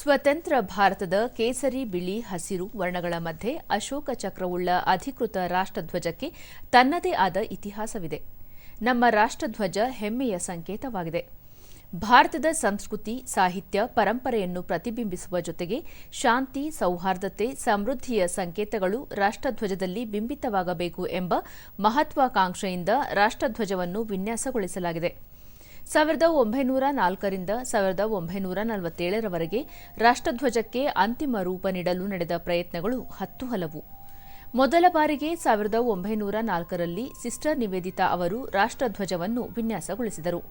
ಸ್ವತಂತ್ರ ಭಾರತದ ಕೇಸರಿ ಬಿಳಿ ಹಸಿರು ವರ್ಣಗಳ ಮಧ್ಯೆ ಅಶೋಕ ಚಕ್ರವುಳ್ಳ ಅಧಿಕೃತ ರಾಷ್ಟ್ರಧ್ವಜಕ್ಕೆ ತನ್ನದೇ ಆದ ಇತಿಹಾಸವಿದೆ. ನಮ್ಮ ರಾಷ್ಟ್ರಧ್ವಜ ಹೆಮ್ಮೆಯ ಸಂಕೇತವಾಗಿದೆ. ಭಾರತದ ಸಂಸ್ಕೃತಿ, ಸಾಹಿತ್ಯ, ಪರಂಪರೆಯನ್ನು ಪ್ರತಿಬಿಂಬಿಸುವ ಜೊತೆಗೆ ಶಾಂತಿ, ಸೌಹಾರ್ದತೆ, ಸಮೃದ್ಧಿಯ ಸಂಕೇತಗಳು ರಾಷ್ಟ್ರಧ್ವಜದಲ್ಲಿ ಬಿಂಬಿತವಾಗಬೇಕು ಎಂಬ ಮಹತ್ವಾಕಾಂಕ್ಷೆಯಿಂದ ರಾಷ್ಟ್ರಧ್ವಜವನ್ನು ವಿನ್ಯಾಸಗೊಳಿಸಲಾಗಿದೆ. ಸಾವಿರದ ಒಂಬೈನೂರ ನಾಲ್ಕರಿಂದ ಸಾವಿರದ ಒಂಬೈನೂರ ನಲವತ್ತೇಳರವರೆಗೆ ರಾಷ್ಟ್ರಧ್ವಜಕ್ಕೆ ಅಂತಿಮ ರೂಪ ನೀಡಲು ನಡೆದ ಪ್ರಯತ್ನಗಳು ಹತ್ತು ಹಲವು. ಮೊದಲ ಬಾರಿಗೆ ಸಾವಿರದ ಒಂಬೈನೂರ ನಾಲ್ಕರಲ್ಲಿ ಸಿಸ್ಟರ್ ನಿವೇದಿತಾ ಅವರು ರಾಷ್ಟ್ರಧ್ವಜವನ್ನು ವಿನ್ಯಾಸಗೊಳಿಸಿದರು.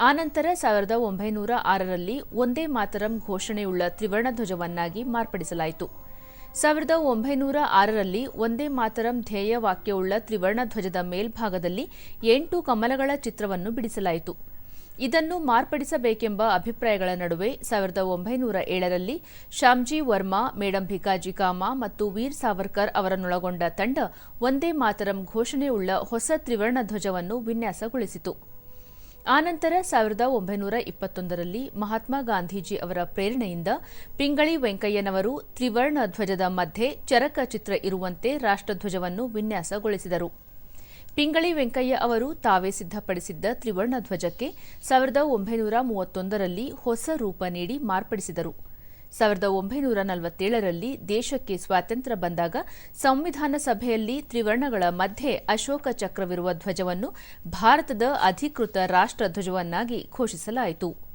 ಆನಂತರ ಸಾವಿರದ ಒಂಬೈನೂರ ಆರರಲ್ಲಿ ಒಂದೇ ಮಾತರಂ ಘೋಷಣೆಯುಳ್ಳ ತ್ರಿವರ್ಣ ಧ್ವಜವನ್ನಾಗಿ ಮಾರ್ಪಡಿಸಲಾಯಿತು. ಸಾವಿರದ ಒಂಬೈನೂರ ಆರರಲ್ಲಿ ಒಂದೇ ಮಾತರಂ ಧ್ಯೇಯವಾಕ್ಯವುಳ್ಳ ತ್ರಿವರ್ಣ ಧ್ವಜದ ಮೇಲ್ಭಾಗದಲ್ಲಿ ಎಂಟು ಕಮಲಗಳ ಚಿತ್ರವನ್ನು ಬಿಡಿಸಲಾಯಿತು. ಇದನ್ನು ಮಾರ್ಪಡಿಸಬೇಕೆಂಬ ಅಭಿಪ್ರಾಯಗಳ ನಡುವೆ ಸಾವಿರದ ಒಂಬೈನೂರ ಏಳರಲ್ಲಿ ಶ್ಯಾಮ್ಜಿ ವರ್ಮಾ, ಮೇಡಂ ಭಿಕಾಜಿ ಕಾಮಾ ಮತ್ತು ವೀರ್ ಸಾವರ್ಕರ್ ಅವರನ್ನೊಳಗೊಂಡ ತಂಡ ಒಂದೇ ಮಾತರಂ ಘೋಷಣೆಯುಳ್ಳ ಹೊಸ ತ್ರಿವರ್ಣ ಧ್ವಜವನ್ನು ವಿನ್ಯಾಸಗೊಳಿಸಿತು. ಆನಂತರ ಸಾವಿರದ ಒಂಬೈನೂರ ಇಪ್ಪತ್ತೊಂದರಲ್ಲಿ ಮಹಾತ್ಮ ಗಾಂಧೀಜಿ ಅವರ ಪ್ರೇರಣೆಯಿಂದ ಪಿಂಗಳಿ ವೆಂಕಯ್ಯನವರು ತ್ರಿವರ್ಣ ಧ್ವಜದ ಮಧ್ಯೆ ಚರಕ ಚಿತ್ರ ಇರುವಂತೆ ರಾಷ್ಟ್ರಧ್ವಜವನ್ನು ವಿನ್ಯಾಸಗೊಳಿಸಿದರು. ಪಿಂಗಳಿ ವೆಂಕಯ್ಯ ಅವರು ತಾವೇ ಸಿದ್ಧಪಡಿಸಿದ್ದ ತ್ರಿವರ್ಣ ಧ್ವಜಕ್ಕೆ ಸಾವಿರದ ಒಂಬೈನೂರ ಮೂವತ್ತೊಂದರಲ್ಲಿ ಹೊಸ ರೂಪ ನೀಡಿ ಮಾರ್ಪಡಿಸಿದರು. ಸಾವಿರದ ಒಂಬೈನೂರ ನಲವತ್ತೇಳರಲ್ಲಿ ದೇಶಕ್ಕೆ ಸ್ವಾತಂತ್ರ್ಯ ಬಂದಾಗ ಸಂವಿಧಾನ ಸಭೆಯಲ್ಲಿ ತ್ರಿವರ್ಣಗಳ ಮಧ್ಯೆ ಅಶೋಕ ಚಕ್ರವಿರುವ ಧ್ವಜವನ್ನು ಭಾರತದ ಅಧಿಕೃತ ರಾಷ್ಟ್ರ ಧ್ವಜವನ್ನಾಗಿ ಘೋಷಿಸಲಾಯಿತು.